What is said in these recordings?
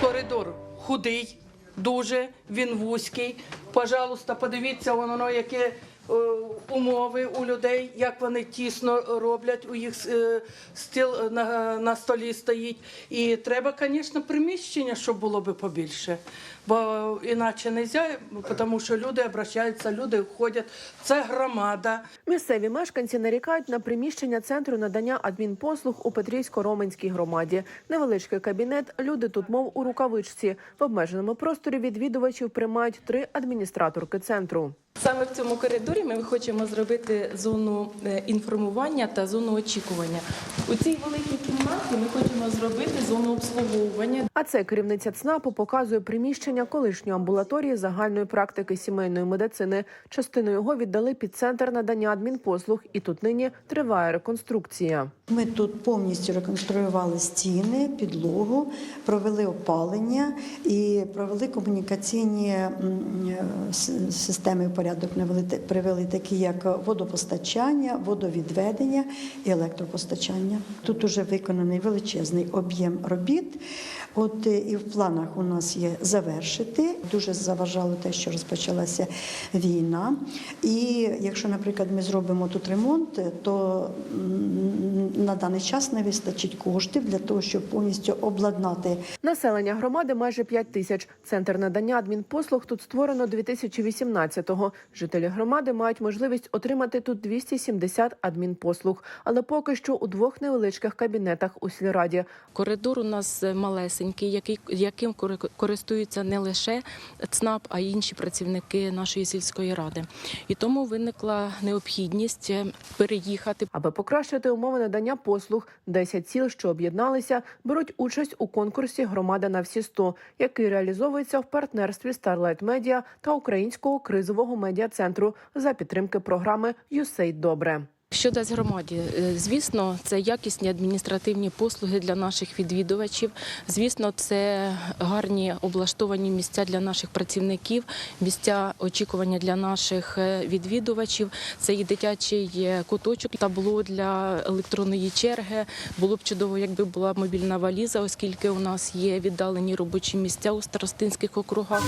Коридор худий, дуже, він вузький. Пожалуйста, подивіться, воно які е, умови у людей, як вони тісно роблять, у їх е, стіл на, на столі стоїть. І треба, звісно, приміщення, щоб було би побільше. Бо іначе не можна, тому що люди обращаються, люди входять. Це громада. Місцеві мешканці нарікають на приміщення центру надання адмінпослуг у Петрівсько-Роменській громаді. Невеличкий кабінет. Люди тут, мов у рукавичці. В обмеженому просторі відвідувачів приймають три адміністраторки центру. Саме в цьому коридорі ми хочемо зробити зону е, інформування та зону очікування. У цій великій кімнаті ми хочемо зробити зону обслуговування. А це керівниця ЦНАПу показує приміщення колишньої амбулаторії загальної практики сімейної медицини. Частину його віддали під центр надання адмінпослуг, і тут нині триває реконструкція. Ми тут повністю реконструювали стіни, підлогу, провели опалення і провели комунікаційні е, системи порядок привели такі, як водопостачання, водовідведення і електропостачання. Тут уже виконаний величезний об'єм робіт. От е, і в планах у нас є завершити. Дуже заважало те, що розпочалася війна. І якщо, наприклад, ми зробимо тут ремонт, то на даний час не вистачить коштів для того, щоб повністю обладнати Населення громади майже 5 тисяч. Центр надання адмінпослуг тут створено 2018-го. Жителі громади мають можливість отримати тут 270 адмінпослуг, але поки що у двох невеличких кабінетах у сільраді. Коридор у нас малесенький, який, яким кори- користуються не лише ЦНАП, а й інші працівники нашої сільської ради. І тому виникла необхідність е, переїхати Аби покращити умови надання послуг, 10 сіл, що об'єдналися, беруть участь у конкурсі Громада на всі 100», який реалізовується в партнерстві Starlight Media та Українського кризового медіа-центру за підтримки програми «ЮСЕЙ Добре. Що дасть громаді? Е, Звісно, це якісні адміністративні послуги для наших відвідувачів. Звісно, це гарні облаштовані місця для наших працівників, місця очікування для наших е, відвідувачів. Це і дитячий е, куточок, табло для електронної черги. Було б чудово, якби була мобільна валіза, оскільки у нас є віддалені робочі місця у старостинських округах.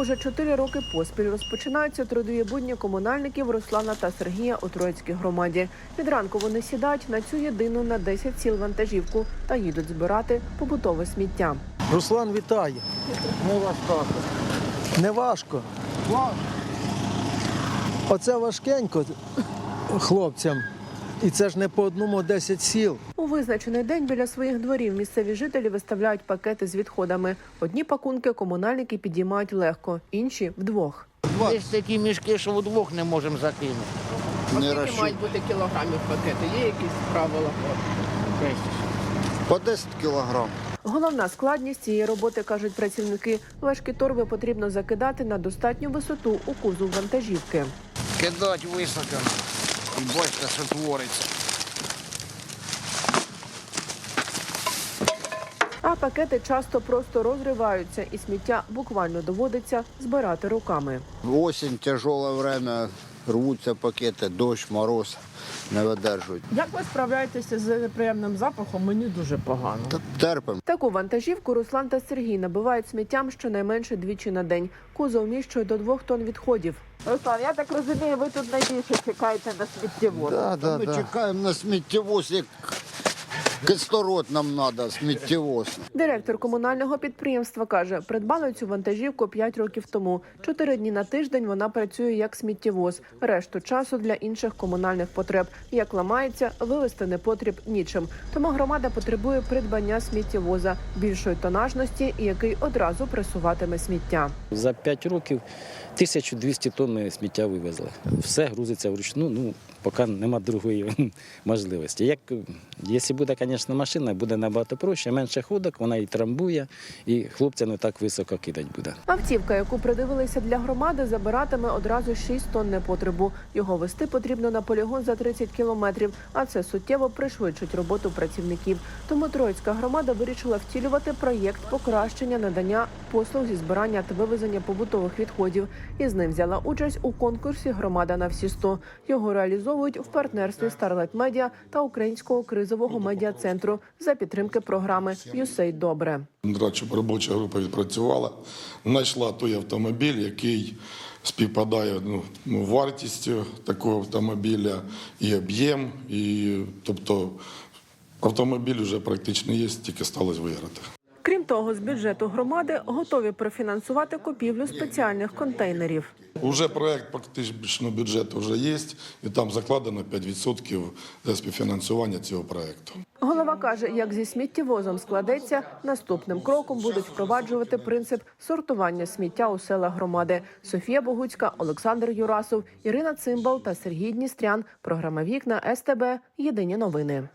Уже чотири роки поспіль розпочинаються трудові будні комунальників Руслана та Сергія у Троїцькій громаді. Від ранку вони сідають на цю єдину на 10 сіл вантажівку та їдуть збирати побутове сміття. Руслан вітає. Не важко. Не важко. Оце важкенько хлопцям. І це ж не по одному а 10 сіл. Визначений день біля своїх дворів місцеві жителі виставляють пакети з відходами. Одні пакунки комунальники підіймають легко, інші вдвох. Є такі мішки, що вдвох не можемо закинути. Не розчу... бути кілограмів пакети? Є якісь правила? По 10 кілограм. Головна складність цієї роботи кажуть працівники. Важкі торби потрібно закидати на достатню висоту у кузов вантажівки. Кидать високо. І бачите, що твориться. А пакети часто просто розриваються, і сміття буквально доводиться збирати руками. Осінь, тяжеле время, рвуться пакети, дощ, мороз не видержують. Як ви справляєтеся з неприємним запахом? Мені дуже погано. Та терпимо. Таку вантажівку Руслан та Сергій набивають сміттям щонайменше двічі на день. Кузов вміщує до двох тонн відходів. Руслан, я так розумію, ви тут найбільше чекаєте на сміттєвод. Да, да, Ми чекаємо на сміттєвоз, як кислород нам треба, сміттєвоз. Директор комунального підприємства каже, придбали цю вантажівку 5 років тому. Чотири дні на тиждень вона працює як сміттєвоз. Решту часу для інших комунальних потреб. Як ламається, вивезти не потріб нічим. Тому громада потребує придбання сміттєвоза більшої тонажності, який одразу пресуватиме сміття. За 5 років 1200 тонн сміття вивезли. Все грузиться вручну, ну поки нема другої можливості. Як якщо буде, звісно, машина, буде набагато проще, менше ходок, вона і трамбує, і хлопця не так високо кидати буде. Автівка, яку придивилися для громади, забиратиме одразу 6 тонн непотребу. Його вести потрібно на полігон за 30 кілометрів, а це суттєво пришвидшить роботу працівників. Тому Троїцька громада вирішила втілювати проєкт покращення надання послуг зі збирання та вивезення побутових відходів. і з ним взяла участь у конкурсі Громада на всі 100». Його реалізовують в партнерстві Starlight Media та Українського кризового медіа центру за підтримки програми «ЮСЕЙ Добре. Робоча група відпрацювала, знайшла той автомобіль, який співпадає ну, ну, вартістю такого автомобіля і об'єм, і тобто автомобіль вже практично є, тільки сталося виграти. Того, з бюджету громади готові профінансувати купівлю спеціальних контейнерів. Уже проект практично бюджету вже є, і там закладено 5% для співфінансування цього проекту. Голова каже, як зі сміттєвозом складеться, наступним кроком будуть впроваджувати принцип сортування сміття у селах громади. Софія Богуцька, Олександр Юрасов, Ірина Цимбал та Сергій Дністрян. Програма Вікна СТБ. Єдині новини.